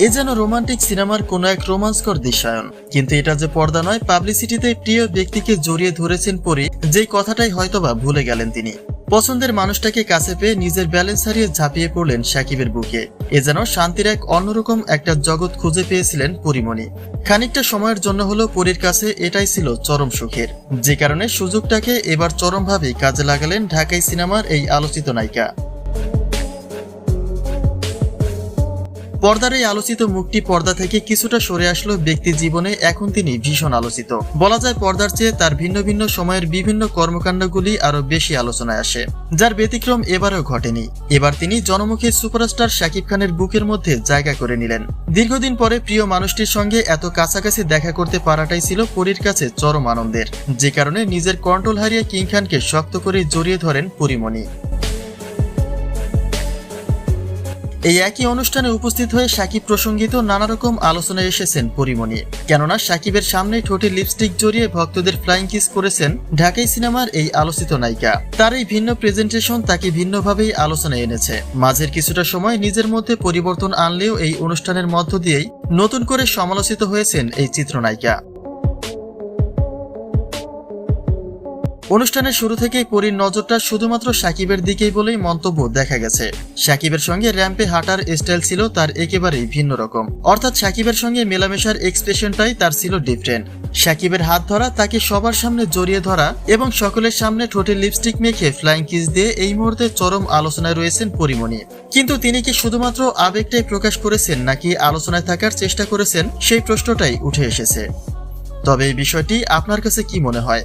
এ যেন রোমান্টিক সিনেমার কোনো এক রোমাঞ্চকর দৃশ্যায়ন। কিন্তু এটা যে পর্দা নয়, পাবলিসিটিতে প্রিয় ব্যক্তিকে জড়িয়ে ধরেছেন পরে যে কথাটাই হয়তোবা ভুলে গেলেন তিনি। পছন্দের মানুষটাকে কাছে পেয়ে নিজের ব্যালেন্স হারিয়ে ঝাঁপিয়ে পড়লেন সাকিবের বুকে। এ যেন শান্তির এক অন্যরকম একটা জগৎ খুঁজে পেয়েছিলেন পরিমণি। খানিকটা সময়ের জন্য হলো পরীর কাছে এটাই ছিল চরম সুখের। যে কারণে সুযোগটাকে এবার চরমভাবে কাজে লাগালেন ঢাকাই সিনেমার এই আলোচিত নায়িকা। পর্দার এই আলোচিত মুখটি পর্দা থেকে কিছুটা সরে আসলো ব্যক্তি জীবনে, এখন তিনি ভীষণ আলোচিত। বলা যায় পর্দার চেয়ে তার ভিন্ন ভিন্ন সময়ের বিভিন্ন কর্মকাণ্ডগুলি আরও বেশি আলোচনায় আসে, যার ব্যতিক্রম এবারও ঘটেনি। এবার তিনি জনমুখী সুপারস্টার শাকিব খানের বুকের মধ্যে জায়গা করে নিলেন। দীর্ঘদিন পরে প্রিয় মানুষটির সঙ্গে এত কাছাকাছি দেখা করতে পারাটাই ছিল পরীর কাছে চরম আনন্দের, যে কারণে নিজের কন্ট্রোল হারিয়ে কিং খানকে শক্ত করে জড়িয়ে ধরেন পরিমণি। এই একই অনুষ্ঠানে উপস্থিত হয়ে সাকিব প্রসঙ্গিত নানা রকম আলোচনায় এসেছেন পরিমণি। কেননা সাকিবের সামনে ঠোঁটে লিপস্টিক জড়িয়ে ভক্তদের ফ্লাইং কিস করেছেন ঢাকাই সিনেমার এই আলোচিত নায়িকা। তার এই ভিন্ন প্রেজেন্টেশন তাকে ভিন্নভাবেই আলোচনায় এনেছে। মাঝের কিছুটা সময় নিজের মধ্যে পরিবর্তন আনলেও এই অনুষ্ঠানের মধ্য দিয়েই নতুন করে সমালোচিত হয়েছেন এই চিত্রনায়িকা। অনুষ্ঠানের শুরু থেকেই পরীর নজরটা শুধুমাত্র সাকিবের দিকেই বলেই মন্তব্য দেখা গেছে। সাকিবের সঙ্গে র্যাম্পে হাঁটার স্টাইল ছিল তার একেবারেই ভিন্ন রকম। অর্থাৎ সাকিবের সঙ্গে মেলামেশার এক্সপ্রেশনটাই তার ছিল ডিফারেন্ট সাকিবের হাত ধরা, তাকে সবার সামনে জড়িয়ে ধরা এবং সকলের সামনে ঠোঁটে লিপস্টিক মেখে ফ্লাইং কিস দিয়ে এই মুহূর্তে চরম আলোচনায় রয়েছেন পরিমণি। কিন্তু তিনি কি শুধুমাত্র আবেগটাই প্রকাশ করেছেন নাকি আলোচনায় থাকার চেষ্টা করেছেন, সেই প্রশ্নটাই উঠে এসেছে। তবে এই বিষয়টি আপনার কাছে কি মনে হয়?